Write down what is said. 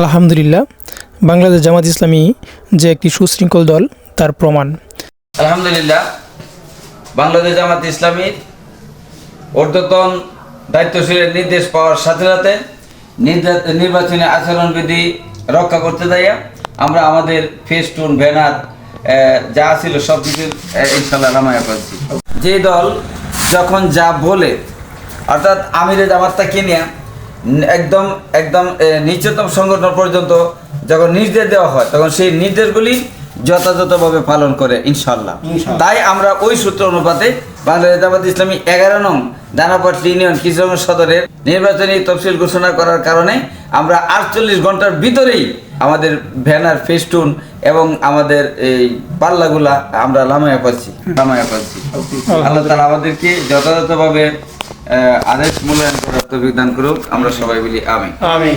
আলহামদুলিল্লাহ, বাংলাদেশ জামাত ইসলামী যে একটি সুশৃঙ্খল দল, তার প্রমাণ। আলহামদুলিল্লাহ, বাংলাদেশ জামাত ইসলামীর ঊর্ধ্বতন দায়িত্বশীলের নির্দেশ পাওয়ার সাথে সাথে নির্বাচনী আচরণবিধি রক্ষা করতে যাইয়া আমরা আমাদের ফেস্টুন, ব্যানার যা ছিল সব কিছু ইনশাল্লাহ নামায়া পাচ্ছি যে দল যখন যা বলে, অর্থাৎ আমিরে জামাতটা কিনিয়া একদম একদম নিচতম সংগঠন পর্যন্ত যখন নির্দেশ দেওয়া হয় তখন সেই নির্দেশগুলি যথাযথভাবে পালন করে ইনশাল্লাহ তাই আমরা ওই সূত্র অনুপাতে বাংলাদেশ জামাত ইসলামী এগারো নং দানাপাটলি ইউনিয়ন কিশোরগঞ্জ সদরের নির্বাচনী তফসিল ঘোষণা করার কারণে আমরা আটচল্লিশ ঘণ্টার ভিতরেই আমাদের ব্যানার ফেস্টুন এবং আমাদের এই পাল্লাগুলা আমরা লামায়া পাচ্ছি লামায়া পাচ্ছি আল্লাহ। তালা আমাদেরকে যথাযথভাবে আদেশ মূল্যায়ন করার তৌফিক দান করুক আমরা সবাই বলি আমি আমি